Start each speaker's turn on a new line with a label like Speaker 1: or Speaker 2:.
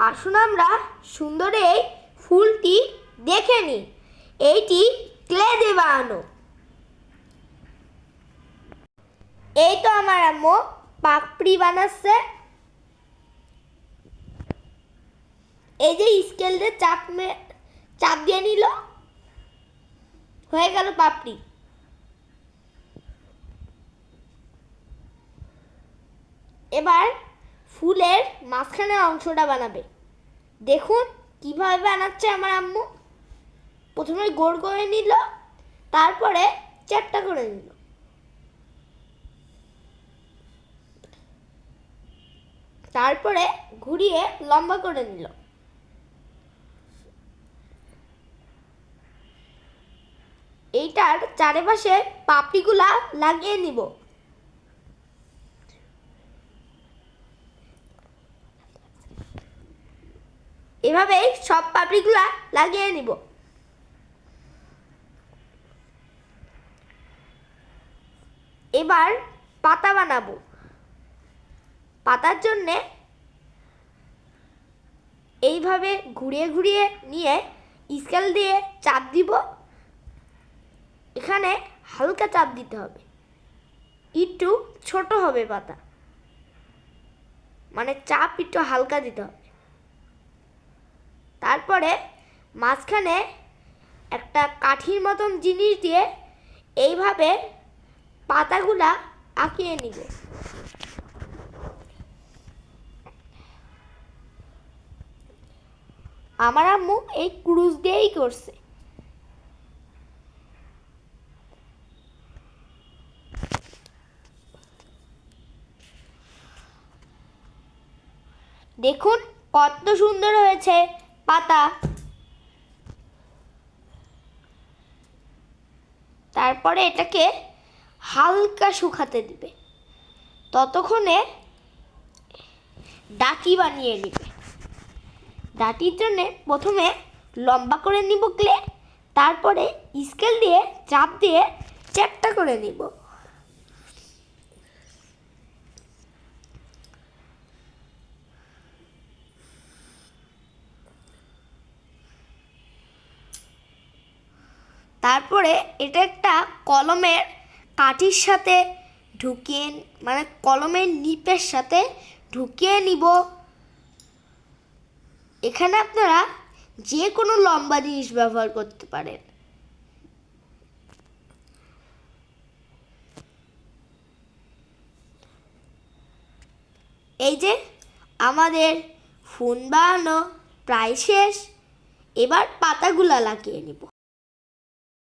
Speaker 1: আসুন আমরা সুন্দর এই ফুলটি দেখে নিই। এইটি ক্লে দিয়ে বানানো এই তো আমার আম্মু, পাপড়ি বানাচ্ছে। এই যে স্কেল দিয়ে চাপ চাপ দিয়ে নিল। হয়ে গেল পাপড়ি। এবার ফুলের মাঝখানে অংশটা বানাবে। দেখুন, কীভাবে বানাচ্ছে আমার আম্মু। প্রথমে গোল করে নিল, তারপরে চারটা করে নিল। তারপরে ঘুরিয়ে লম্বা করে নিল। এইটার চারিপাশে পাপড়িগুলা লাগিয়ে নিব। এভাবেই সব পাপড়িগুলা লাগিয়ে নিব। এবার পাতা বানাবো। পাতার জন্যে এইভাবে ঘুরিয়ে ঘুরিয়ে নিয়ে স্কেল দিয়ে চাপ দিব। এখানে হালকা চাপ দিতে হবে। একটু ছোট হবে পাতা। মানে চাপ একটু হালকা দিতে হবে। তারপরে মাঝখানে একটা কাঠির মতন জিনিস দিয়ে এইভাবে পাতাগুলা আঁকিয়ে নিবে। আমার আম্মু এই ক্রুজ দিয়েই করছে। দেখুন, কত সুন্দর হয়েছে। পাতা। তারপরে এটাকে হালকা শুকাতে দিবে। ততক্ষণে ডাটি বানিয়ে নিবে। ডাটির জন্যে প্রথমে লম্বা করে নিব ক্লে, তারপরে স্কেল দিয়ে, চাপ দিয়ে চ্যাপটা করে নিব। তারপরে এটা একটা কলমের কাঠির সাথে ঢুকিয়ে মানে কলমের নিপের সাথে ঢুকিয়ে নিব। এখানে আপনারা যে কোনো লম্বা জিনিস ব্যবহার করতে পারেন। এই যে আমাদের ফোন বানানো প্রায় শেষ। এবার পাতাগুলা লাগিয়ে নিব।